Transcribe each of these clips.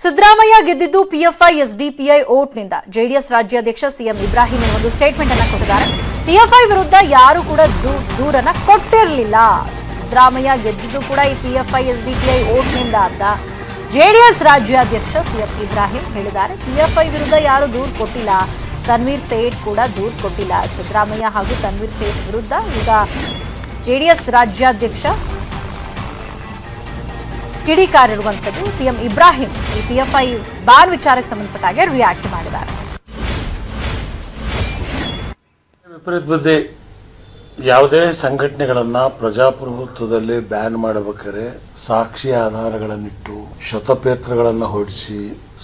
ಸಿದ್ದರಾಮಯ್ಯ ಗೆದ್ದಿದ್ದು PFI SDPI ಓಟ್ನಿಂದ. JDS ರಾಜ್ಯಾಧ್ಯಕ್ಷ ಸಿಎಂ ಇಬ್ರಾಹಿಂ ಒಂದು ಸ್ಟೇಟ್ಮೆಂಟ್ ಅನ್ನ ಕೊಟ್ಟಿದ್ದಾರೆ. ಪಿಎಫ್ಐ ವಿರುದ್ಧ ಯಾರು ಕೂಡ ದೂರನ್ನ ಕೊಟ್ಟಿರಲಿಲ್ಲ. ಸಿದ್ದರಾಮಯ್ಯ ಗೆದ್ದಿದ್ದು ಕೂಡ ಈ ಪಿಎಫ್ಐ ಎಸ್ಡಿಪಿಐ ಓಟ್ನಿಂದ ಅಂತ ಜೆಡಿಎಸ್ ರಾಜ್ಯಾಧ್ಯಕ್ಷ ಸಿಎಂ ಇಬ್ರಾಹಿಂ ಹೇಳಿದ್ದಾರೆ. ಪಿಎಫ್ಐ ವಿರುದ್ಧ ಯಾರು ದೂರು ಕೊಟ್ಟಿಲ್ಲ. ತನ್ವೀರ್ ಸೇಠ್ ಕೂಡ ದೂರು ಕೊಟ್ಟಿಲ್ಲ. ಸಿದ್ದರಾಮಯ್ಯ ಹಾಗೂ ತನ್ವೀರ್ ಸೇಠ್ ವಿರುದ್ಧ ಈಗ ಜೆಡಿಎಸ್ ರಾಜ್ಯಾಧ್ಯಕ್ಷ ಕಿಡಿಕಾರಿರುವಂಥದ್ದು ಸಿಎಂ ಇಬ್ರಾಹಿಂ ಈ ಐ ಬ್ಯಾನ್ ವಿಚಾರಕ್ಕೆ ಸಂಬಂಧಪಟ್ಟ ಹಾಗೆ ರಿಯಾಕ್ಟ್ ಮಾಡಿದ್ದಾರೆ. ವಿಪರೀತ ಬುದ್ಧಿ. ಯಾವುದೇ ಸಂಘಟನೆಗಳನ್ನು ಪ್ರಜಾಪ್ರಭುತ್ವದಲ್ಲಿ ಬ್ಯಾನ್ ಮಾಡಬೇಕಾದ್ರೆ ಸಾಕ್ಷಿ ಆಧಾರಗಳನ್ನಿಟ್ಟು ಶತಪೇತ್ರಗಳನ್ನು ಹೊಡಿಸಿ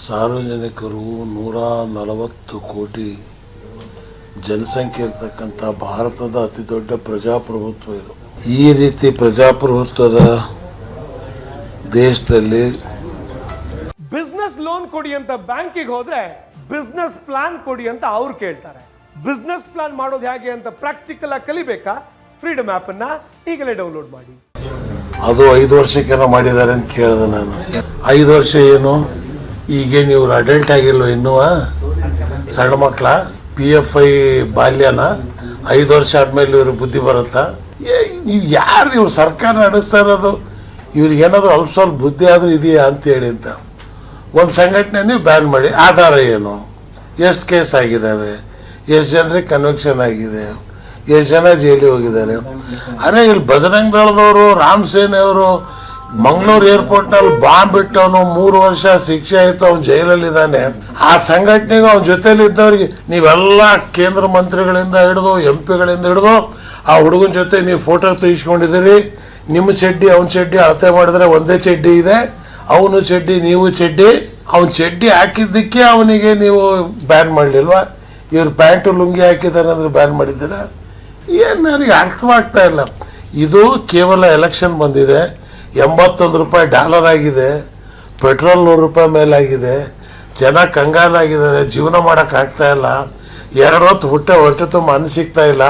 ಸಾರ್ವಜನಿಕರು ನೂರ ನಲವತ್ತು ಕೋಟಿ ಜನಸಂಖ್ಯೆ ಇರತಕ್ಕಂಥ ಭಾರತದ ಅತಿ ದೊಡ್ಡ ಪ್ರಜಾಪ್ರಭುತ್ವ ಇದು. ಈ ರೀತಿ ಪ್ರಜಾಪ್ರಭುತ್ವದ ದೇಶದಲ್ಲಿ ಬಿಸ್ನೆಸ್ ಲೋನ್ ಕೊಡಿ ಅಂತ ಬ್ಯಾಂಕಿಗೆ ಹೋದ್ರೆ ಬಿಸ್ನೆಸ್ ಪ್ಲಾನ್ ಕೊಡಿ ಅಂತ ಅವ್ರು ಕೇಳ್ತಾರೆ. ಬಿಸ್ನೆಸ್ ಪ್ಲಾನ್ ಮಾಡೋದು ಹೇಗೆ ಅಂತ ಪ್ರಾಕ್ಟಿಕಲ್ ಆಗಿ ಕಲಿಬೇಕಾ? ಫ್ರೀಡಮ್ ಆಪ್ ಅನ್ನ ಈಗಲೇ ಡೌನ್ಲೋಡ್ ಮಾಡಿ. ಅದು ಐದು ವರ್ಷಕ್ಕೆಲ್ಲ ಮಾಡಿದ್ದಾರೆ ಅಂತ ಕೇಳಿದೆ ನಾನು. ಐದು ವರ್ಷ ಏನು? ಈಗೇನು ಇವ್ರು ಅಡಲ್ಟ್ ಆಗಿಲ್ವ ಇನ್ನುವ ಸಣ್ಣ ಮಕ್ಕಳ? ಪಿ ಎಫ್ ಐ ಬಾಲ್ಯನ? ಐದು ವರ್ಷ ಆದ್ಮೇಲೆ ಇವ್ರಿಗೆ ಬುದ್ಧಿ ಬರುತ್ತಾ? ಏ, ನೀವು ಯಾರು? ಇವ್ರು ಸರ್ಕಾರ ನಡೆಸ್ತಾ ಇರೋದು? ಇವ್ರಿಗೆ ಏನಾದರೂ ಅಲ್ಪ ಸ್ವಲ್ಪ ಬುದ್ಧಿ ಆದರೂ ಇದೆಯಾ ಅಂತೇಳಿ ಅಂತ. ಒಂದು ಸಂಘಟನೆ ನೀವು ಬ್ಯಾನ್ ಮಾಡಿ, ಆಧಾರ ಏನು? ಎಷ್ಟು ಕೇಸ್ ಆಗಿದ್ದಾವೆ ಎಷ್ಟು ಜನರಿಗೆ ಕನ್ವಿಕ್ಷನ್ ಆಗಿದೆ? ಎಷ್ಟು ಜನ ಜೈಲಿಗೆ ಹೋಗಿದ್ದಾರೆ? ಅರೆ, ಇಲ್ಲಿ ಬಜರಂಗ್ ದಳದವರು, ರಾಮ್ ಮಂಗಳೂರು ಏರ್ಪೋರ್ಟ್ನಲ್ಲಿ ಬಾಂಬ್ ಬಿಟ್ಟವನು, ಮೂರು ವರ್ಷ ಶಿಕ್ಷೆ ಆಯಿತು, ಅವ್ನು ಜೈಲಲ್ಲಿದ್ದಾನೆ. ಆ ಸಂಘಟನೆಗೂ ಅವನ ಜೊತೆಯಲ್ಲಿ ಇದ್ದವ್ರಿಗೆ ನೀವೆಲ್ಲ ಕೇಂದ್ರ ಮಂತ್ರಿಗಳಿಂದ ಹಿಡಿದು, ಎಂ ಪಿಗಳಿಂದ ಹಿಡಿದು, ಆ ಹುಡುಗನ ಜೊತೆ ನೀವು ಫೋಟೋ ತೆಗಿಸ್ಕೊಂಡಿದ್ದೀರಿ. ನಿಮ್ಮ ಚಡ್ಡಿ ಅವನ ಚಡ್ಡಿ ಅಳತೆ ಮಾಡಿದ್ರೆ ಒಂದೇ ಚಡ್ಡಿ ಇದೆ, ಅವನು ಚಡ್ಡಿ, ನೀವು ಚಡ್ಡಿ, ಅವನ ಚಡ್ಡಿ ಹಾಕಿದ್ದಕ್ಕೆ ಅವನಿಗೆ ನೀವು ಬ್ಯಾನ್ ಮಾಡಲಿಲ್ವಾ? ಇವ್ರು ಪ್ಯಾಂಟು ಲುಂಗಿ ಹಾಕಿದ್ದಾರೆ ಅಂದ್ರೆ ಬ್ಯಾನ್ ಮಾಡಿದ್ದೀರಾ? ಏನು ನನಗೆ ಅರ್ಥವಾಗ್ತಾ ಇಲ್ಲ. ಇದು ಕೇವಲ ಎಲೆಕ್ಷನ್ ಬಂದಿದೆ, ಎಂಬತ್ತೊಂದು ರೂಪಾಯಿ ಡಾಲರ್ ಆಗಿದೆ ಪೆಟ್ರೋಲ್ ನೂರು ರೂಪಾಯಿ ಮೇಲಾಗಿದೆ, ಜನ ಕಂಗಾಲಾಗಿದ್ದಾರೆ, ಜೀವನ ಮಾಡೋಕ್ಕಾಗ್ತಾ ಇಲ್ಲ ಎರಡು ಹೊತ್ತು ಹೊಟ್ಟೆ ಹೊಟ್ಟೆ ತುಂಬ ಅನ್ನ ಇಲ್ಲ.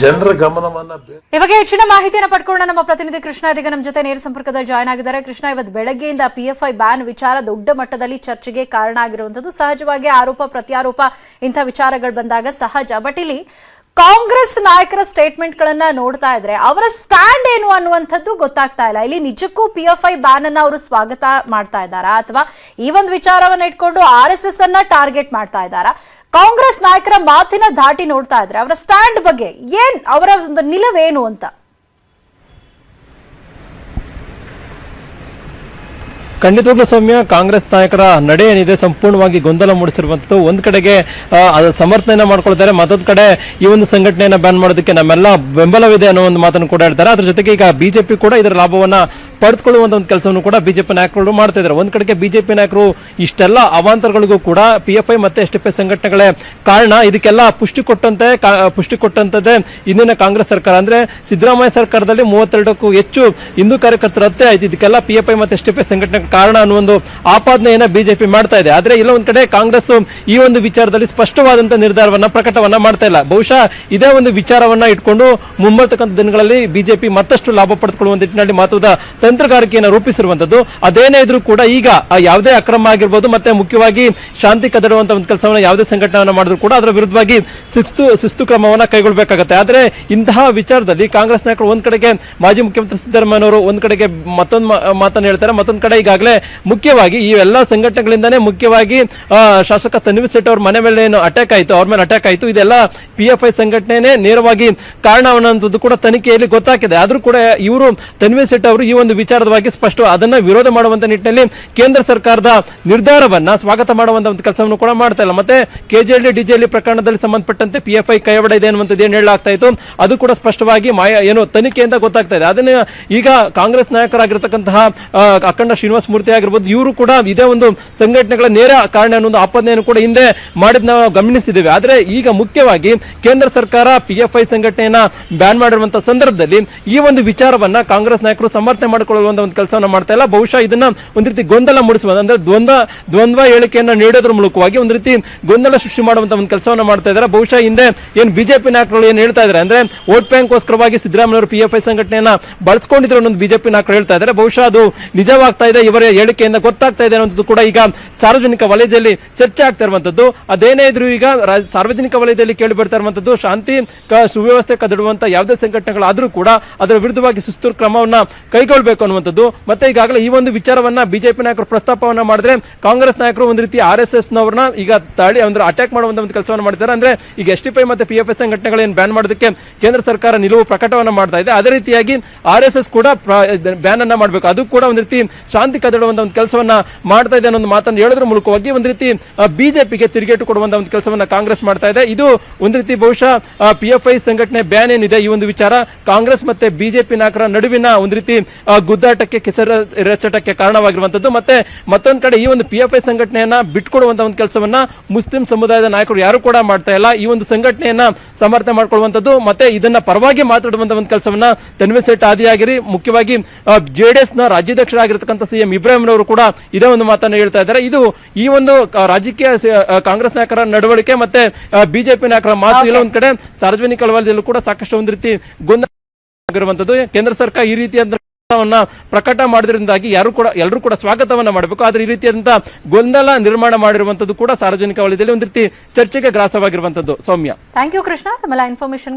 ಜನರ ಗಮನವನ್ನ ಇವಾಗ ಹೆಚ್ಚಿನ ಮಾಹಿತಿಯನ್ನು ಪಡ್ಕೊಳ್ಳೋಣ. ನಮ್ಮ ಪ್ರತಿನಿಧಿ ಕೃಷ್ಣ ಇದೀಗ ನಮ್ಮ ಜೊತೆ ನೇರ ಸಂಪರ್ಕದಲ್ಲಿ ಜಾಯ್ನ್ ಆಗಿದ್ದಾರೆ. ಕೃಷ್ಣ, ಇವತ್ತು ಬೆಳಗ್ಗೆಯಿಂದ ಪಿಎಫ್ಐ ಬ್ಯಾನ್ ವಿಚಾರ ದೊಡ್ಡ ಮಟ್ಟದಲ್ಲಿ ಚರ್ಚೆಗೆ ಕಾರಣ ಆಗಿರುವಂತದ್ದು ಸಹಜವಾಗಿ ಆರೋಪ, ಪ್ರತ್ಯಾರೋಪ ಇಂಥ ವಿಚಾರಗಳು ಬಂದಾಗ ಸಹಜ. ಬಟ್ ಇಲ್ಲಿ ಕಾಂಗ್ರೆಸ್ ನಾಯಕರ ಸ್ಟೇಟ್ಮೆಂಟ್ ಗಳನ್ನ ನೋಡ್ತಾ ಇದ್ರೆ ಅವರ ಸ್ಟ್ಯಾಂಡ್ ಏನು ಅನ್ನುವಂಥದ್ದು ಗೊತ್ತಾಗ್ತಾ ಇಲ್ಲ. ಇಲ್ಲಿ ನಿಜಕ್ಕೂ ಪಿ ಎಫ್ ಐ ಬ್ಯಾನ್ ಅನ್ನ ಅವರು ಸ್ವಾಗತ ಮಾಡ್ತಾ ಇದ್ದಾರಾ? ಅಥವಾ ಈ ಒಂದು ವಿಚಾರವನ್ನ ಇಟ್ಕೊಂಡು ಆರ್ ಎಸ್ ಎಸ್ ಅನ್ನ ಟಾರ್ಗೆಟ್ ಮಾಡ್ತಾ ಇದ್ದಾರಾ? ಕಾಂಗ್ರೆಸ್ ನಾಯಕರ ಮಾತಿನ ಧಾಟಿ ನೋಡ್ತಾ ಇದ್ರೆ ಅವರ ಸ್ಟ್ಯಾಂಡ್ ಬಗ್ಗೆ ಏನ್, ಅವರ ಒಂದು ನಿಲುವೇನು ಅಂತ? ಖಂಡಿತವಾಗ್ಲೂ ಸೌಮ್ಯ ಕಾಂಗ್ರೆಸ್ ನಾಯಕರ ನಡೆ ಏನಿದೆ ಸಂಪೂರ್ಣವಾಗಿ ಗೊಂದಲ ಮೂಡಿಸಿರುವಂತದ್ದು ಒಂದ್ ಕಡೆಗೆ ಸಮರ್ಥನೆಯನ್ನ ಮಾಡ್ಕೊಳ್ತಾರೆ, ಮತ್ತೊಂದ್ ಕಡೆ ಈ ಒಂದು ಸಂಘಟನೆಯನ್ನ ಬ್ಯಾನ್ ಮಾಡೋದಕ್ಕೆ ನಮ್ಮೆಲ್ಲ ಬೆಂಬಲವಿದೆ ಅನ್ನೋ ಒಂದು ಮಾತನ್ನು ಕೂಡ ಹೇಳ್ತಾರೆ. ಅದ್ರ ಜೊತೆಗೆ ಈಗ ಬಿಜೆಪಿ ಕೂಡ ಇದರ ಲಾಭವನ್ನ ಪಡೆದುಕೊಳ್ಳುವಂತ ಒಂದು ಕೆಲಸವನ್ನು ಕೂಡ ಬಿಜೆಪಿ ನಾಯಕರು ಮಾಡ್ತಾ ಇದ್ದಾರೆ. ಒಂದ್ ಕಡೆಗೆ ಬಿಜೆಪಿ ನಾಯಕರು ಇಷ್ಟೆಲ್ಲ ಅವಾಂತರಗಳಿಗೂ ಕೂಡ ಪಿ ಎಫ್ ಐ ಮತ್ತೆ ಎಸ್ ಎಫ್ ಸಂಘಟನೆಗಳೇ ಕಾರಣ. ಇದಕ್ಕೆಲ್ಲ ಪುಷ್ಟಿ ಕೊಟ್ಟಂತೆ ಪುಷ್ಟಿ ಕೊಟ್ಟಂತದ್ದೇ ಇಂದಿನ ಕಾಂಗ್ರೆಸ್ ಸರ್ಕಾರ. ಅಂದ್ರೆ ಸಿದ್ದರಾಮಯ್ಯ ಸರ್ಕಾರದಲ್ಲಿ ಮೂವತ್ತೆರಡಕ್ಕೂ ಹೆಚ್ಚು ಹಿಂದೂ ಕಾರ್ಯಕರ್ತರ ಹತ್ಯೆ ಆಯ್ತು. ಇದಕ್ಕೆಲ್ಲ ಪಿ ಎಫ್ ಐ ಮತ್ತೆ ಎಸ್ ಎಫ್ ಸಂಘಟನೆ ಕಾರಣ ಅನ್ನೋ ಒಂದು ಆಪಾದನೆಯನ್ನ ಬಿಜೆಪಿ ಮಾಡ್ತಾ ಇದೆ. ಆದ್ರೆ ಇಲ್ಲ ಒಂದ್ ಕಡೆ ಕಾಂಗ್ರೆಸ್ ಈ ಒಂದು ವಿಚಾರದಲ್ಲಿ ಸ್ಪಷ್ಟವಾದಂತ ನಿರ್ಧಾರವನ್ನ, ಪ್ರಕಟವನ್ನ ಮಾಡ್ತಾ ಇಲ್ಲ. ಬಹುಶಃ ಇದೇ ಒಂದು ವಿಚಾರವನ್ನ ಇಟ್ಕೊಂಡು ಮುಂಬರ್ತಕ್ಕಂಥ ದಿನಗಳಲ್ಲಿ ಬಿಜೆಪಿ ಮತ್ತಷ್ಟು ಲಾಭ ಪಡೆದುಕೊಳ್ಳುವ ನಿಟ್ಟಿನಲ್ಲಿ ಮಹತ್ವದ ತಂತ್ರಗಾರಿಕೆಯನ್ನು ರೂಪಿಸಿರುವಂತದ್ದು ಅದೇನೇ ಇದ್ರೂ ಕೂಡ ಈಗ ಯಾವುದೇ ಅಕ್ರಮ ಆಗಿರ್ಬೋದು, ಮತ್ತೆ ಮುಖ್ಯವಾಗಿ ಶಾಂತಿ ಕದಡುವಂತ ಒಂದು ಕೆಲಸವನ್ನ ಯಾವುದೇ ಸಂಘಟನೆಯನ್ನ ಮಾಡಿದ್ರು ಕೂಡ ಅದರ ವಿರುದ್ಧವಾಗಿ ಶಿಸ್ತು ಶಿಸ್ತು ಕ್ರಮವನ್ನ ಕೈಗೊಳ್ಳಬೇಕಾಗತ್ತೆ ಆದ್ರೆ ಇಂತಹ ವಿಚಾರದಲ್ಲಿ ಕಾಂಗ್ರೆಸ್ ನಾಯಕರು ಒಂದ್ ಕಡೆಗೆ ಮಾಜಿ ಮುಖ್ಯಮಂತ್ರಿ ಸಿದ್ದರಾಮಯ್ಯನವರು ಒಂದ್ ಕಡೆಗೆ ಮತ್ತೊಂದು ಮಾತನ್ನು ಹೇಳ್ತಾರೆ. ಮತ್ತೊಂದ್ ಕಡೆ ಈಗಾಗಲೇ ಮುಖ್ಯವಾಗಿ ಈ ಎಲ್ಲ ಸಂಘಟನೆಗಳಿಂದಾನೇ ಮುಖ್ಯವಾಗಿ ಶಾಸಕ ತನ್ವೀರ್ ಸೇಠ್ ಅವ್ರ ಮನೆ ಮೇಲೆ ಏನು ಅಟ್ಯಾಕ್ ಆಯಿತು, ಅವ್ರ ಮೇಲೆ ಅಟ್ಯಾಕ್ ಆಯಿತು, ಇದೆಲ್ಲ ಪಿ ಎಫ್ ಐ ಸಂಘಟನೆ ನೇರವಾಗಿ ಕಾರಣವನ್ನೋದು ಕೂಡ ತನಿಖೆಯಲ್ಲಿ ಗೊತ್ತಾಗಿದೆ. ಆದರೂ ಕೂಡ ಇವರು ತನ್ವೀರ್ ಸೇಠ್ ಅವರು ಈ ಒಂದು ವಿಚಾರದವಾಗಿ ಸ್ಪಷ್ಟ ಅದನ್ನ ವಿರೋಧ ಮಾಡುವಂತ ನಿಟ್ಟಿನಲ್ಲಿ ಕೇಂದ್ರ ಸರ್ಕಾರದ ನಿರ್ಧಾರವನ್ನ, ಸ್ವಾಗತ ಮಾಡುವಂತ ಒಂದು ಕೆಲಸವನ್ನು ಕೂಡ ಮಾಡ್ತಾ ಇಲ್ಲ. ಮತ್ತೆ ಕೆಜೆಎಲ್ ಡಿಜೆಎಲ್ ಪ್ರಕರಣದಲ್ಲಿ ಸಂಬಂಧಪಟ್ಟಂತೆ ಪಿ ಎಫ್ ಐ ಕೈವಡ ಇದೆ ಅನ್ನುವಂಥದ್ದು ಏನು ಹೇಳಲಾಗ್ತಾ ಇತ್ತು, ಅದು ಕೂಡ ಸ್ಪಷ್ಟವಾಗಿ ಮಾಯ, ಏನು ತನಿಖೆಯಿಂದ ಗೊತ್ತಾಗ್ತಾ ಇದೆ. ಅದನ್ನ ಈಗ ಕಾಂಗ್ರೆಸ್ ನಾಯಕರಾಗಿರ್ತಕ್ಕಂತಹ ಅಖಂಡ ಶ್ರೀನಿವಾಸ ಮೂರ್ತಿ ಆಗಿರ್ಬೋದು, ಇವರು ಕೂಡ ಇದೇ ಒಂದು ಸಂಘಟನೆಗಳ ನೇರ ಕಾರಣ ಅನ್ನೋ ಒಂದು ಆಪಾದನೆಯನ್ನು ಕೂಡ ಹಿಂದೆ ಮಾಡಿದ್ ನಾವು ಗಮನಿಸಿದ್ದೇವೆ. ಆದರೆ ಈಗ ಮುಖ್ಯವಾಗಿ ಕೇಂದ್ರ ಸರ್ಕಾರ ಪಿಎಫ್ಐ ಸಂಘಟನೆಯನ್ನ ಬ್ಯಾನ್ ಮಾಡಿರುವಂತಹ ಸಂದರ್ಭದಲ್ಲಿ ಈ ಒಂದು ವಿಚಾರವನ್ನ ಕಾಂಗ್ರೆಸ್ ನಾಯಕರು ಸಮರ್ಥನೆ ಮಾಡಿಕೊಳ್ಳುವಂತ ಒಂದು ಕೆಲಸವನ್ನು ಮಾಡ್ತಾ ಇಲ್ಲ. ಬಹುಶಃ ಇದನ್ನ ಒಂದು ರೀತಿ ಗೊಂದಲ ಮೂಡಿಸುವ ಅಂದ್ರೆ ದ್ವಂದ್ವ ದ್ವಂದ್ವ ಹೇಳಿಕೆಯನ್ನ ನೀಡೋದ್ರ ಮೂಲಕವಾಗಿ ಒಂದು ರೀತಿ ಗೊಂದಲ ಸೃಷ್ಟಿ ಮಾಡುವಂತ ಒಂದು ಕೆಲಸವನ್ನ ಮಾಡ್ತಾ ಇದ್ದಾರೆ. ಬಹುಶಃ ಹಿಂದೆ ಏನ್ ಬಿಜೆಪಿ ನಾಯಕರು ಏನು ಹೇಳ್ತಾ ಇದ್ದಾರೆ ಅಂದ್ರೆ ವೋಟ್ ಬ್ಯಾಂಕ್ಗೋಸ್ಕರವಾಗಿ ಸಿದ್ದರಾಮಯ್ಯ ಅವರು ಪಿ ಎಫ್ ಐ ಸಂಘಟನೆಯನ್ನ ಬಳಸ್ಕೊಂಡಿದ್ರು ಅನ್ನೋದು ಬಿಜೆಪಿ ನಾಯಕರು ಹೇಳ್ತಾ ಇದ್ದಾರೆ. ಬಹುಶಃ ಅದು ನಿಜವಾಗ್ತಾ ಇದೆ. ಇವರ ಹೇಳಿಕೆಯಿಂದ ಗೊತ್ತಾಗ್ತಾ ಇದೆ ಅನ್ನೋದು ಕೂಡ ಈಗ ಸಾರ್ವಜನಿಕ ವಲಯದಲ್ಲಿ ಚರ್ಚೆ ಆಗ್ತಾ ಇರುವಂತದ್ದು ಅದೇನೇ ಇದ್ರು ಈಗ ಸಾರ್ವಜನಿಕ ವಲಯದಲ್ಲಿ ಕೇಳಿ ಬರ್ತಾ ಇರುವಂತದ್ದು ಶಾಂತಿ ಸುವ್ಯವಸ್ಥೆ ಕದಡುವಂತ ಯಾವುದೇ ಸಂಘಟನೆಗಳಾದರೂ ಕೂಡ ಅದರ ವಿರುದ್ಧವಾಗಿ ಸುಸ್ತೂರು ಕ್ರಮವನ್ನ ಕೈಗೊಳ್ಳಬೇಕು ಅನ್ನುವಂಥದ್ದು. ಮತ್ತೆ ಈಗಾಗಲೇ ಈ ಒಂದು ವಿಚಾರವನ್ನ ಬಿಜೆಪಿ ನಾಯಕರು ಪ್ರಸ್ತಾಪವನ್ನ ಮಾಡಿದ್ರೆ ಕಾಂಗ್ರೆಸ್ ನಾಯಕರು ಒಂದು ರೀತಿ ಆರ್ ಎಸ್ ಎಸ್ ನವರನ್ನ ಈಗ ತಾಳಿ ಅಂದ್ರೆ ಅಟ್ಯಾಕ್ ಮಾಡುವಂತ ಒಂದು ಕೆಲಸವನ್ನು ಮಾಡಿದ್ದಾರೆ ಅಂದ್ರೆ ಈಗ ಎಸ್ ಟಿ ಪೈ ಮತ್ತೆ ಪಿ ಎಫ್ ಎಸ್ ಸಂಘಟನೆಗಳೇನು ಬ್ಯಾನ್ ಮಾಡೋದಕ್ಕೆ ಕೇಂದ್ರ ಸರ್ಕಾರ ನಿಲುವು ಪ್ರಕಟವನ್ನ ಮಾಡ್ತಾ ಇದೆ. ಅದೇ ರೀತಿಯಾಗಿ ಆರ್ ಎಸ್ ಎಸ್ ಕೂಡ ಬ್ಯಾನ್ ಅನ್ನ ಮಾಡಬೇಕು. ಅದು ಕೂಡ ಒಂದು ರೀತಿ ಶಾಂತಿ ಕದಡುವಂತ ಒಂದು ಕೆಲಸವನ್ನ ಮಾಡ್ತಾ ಇದೆ ಅನ್ನೋ ಮಾತನ್ನು ಹೇಳೋದ್ರ. ಮೂಲಕವಾಗಿ ಒಂದು ರೀತಿ ಬಿಜೆಪಿಗೆ ತಿರುಗೇಟು ಕೊಡುವಂತ ಒಂದು ಕೆಲಸವನ್ನ ಕಾಂಗ್ರೆಸ್ ಮಾಡ್ತಾ ಇದೆ. ಇದು ಒಂದು ರೀತಿ ಬಹುಶಃ ಪಿ ಎಫ್ ಐ ಸಂಘಟನೆ ಬ್ಯಾನ್ ಏನಿದೆ ಈ ಒಂದು ವಿಚಾರ. ಕಾಂಗ್ರೆಸ್ ಮತ್ತೆ ಬಿಜೆಪಿ ನಾಯಕರ ನಡುವಿನ ಒಂದು ರೀತಿ ಗುದ್ದಾಟಕ್ಕೆ, ಕೆಸರ ರಚ್ಚಟಕ್ಕೆ ಕಾರಣವಾಗಿರುವಂತದ್ದು ಮತ್ತೆ ಮತ್ತೊಂದ್ ಕಡೆ ಈ ಒಂದು ಪಿ ಎಫ್ ಐ ಸಂಘಟನೆಯನ್ನ ಬಿಟ್ಕೊಡುವಂತ ಒಂದು ಕೆಲಸವನ್ನ ಮುಸ್ಲಿಂ ಸಮುದಾಯದ ನಾಯಕರು ಯಾರು ಕೂಡ ಮಾಡ್ತಾ ಇಲ್ಲ. ಈ ಒಂದು ಸಂಘಟನೆಯನ್ನ ಸಮರ್ಥನೆ ಮಾಡಿಕೊಳ್ಳುವಂತದ್ದು ಮತ್ತೆ ಇದನ್ನ ಪರವಾಗಿ ಮಾತಾಡುವಂತ ಒಂದು ಕೆಲಸವನ್ನ ತನ್ವೀರ್ ಸೇಠ್ ಆದಿಯಾಗಿರಿ, ಮುಖ್ಯವಾಗಿ ಜೆಡಿಎಸ್ನ ರಾಜ್ಯಾಧ್ಯಕ್ಷರಾಗಿರ್ತಕ್ಕಂಥ ಸಿಎಂ ಇಬ್ರಾಹಿಂ ಅವರು ಕೂಡ ಇದೇ ಒಂದು ಮಾತನ್ನು ಹೇಳ್ತಾ ಇದ್ದಾರೆ. ಇದು ಈ ಒಂದು ರಾಜಕೀಯ ಕಾಂಗ್ರೆಸ್ ನಾಯಕರ ನಡವಳಿಕೆ ಮತ್ತೆ ಬಿಜೆಪಿ ನಾಯಕರ ಮಾತು ಇಲ್ಲ ಒಂದ್ ಕಡೆ ಸಾರ್ವಜನಿಕ ವಲಯದಲ್ಲೂ ಕೂಡ ಸಾಕಷ್ಟು ಒಂದು ರೀತಿ ಗೊಂದಲ ಆಗಿರುವಂತದ್ದು ಕೇಂದ್ರ ಸರ್ಕಾರ ಈ ರೀತಿಯಾದ ಪ್ರಕಟ ಮಾಡಿದ್ರಿಂದಾಗಿ ಯಾರು ಕೂಡ ಎಲ್ಲರೂ ಕೂಡ ಸ್ವಾಗತವನ್ನ ಮಾಡಬೇಕು. ಆದ್ರೆ ಈ ರೀತಿಯಾದಂತಹ ಗೊಂದಲ ನಿರ್ಮಾಣ ಮಾಡಿರುವಂತದ್ದು ಕೂಡ ಸಾರ್ವಜನಿಕ ವಲಯದಲ್ಲಿ ಒಂದು ರೀತಿ ಚರ್ಚೆಗೆ ಗ್ರಾಸವಾಗಿರುವಂತದ್ದು ಸೌಮ್ಯ. Thank you Krishna. ತಮ್ಮೆಲ್ಲ ಇನ್ಫಾರ್ಮೇಶನ್ಗೆ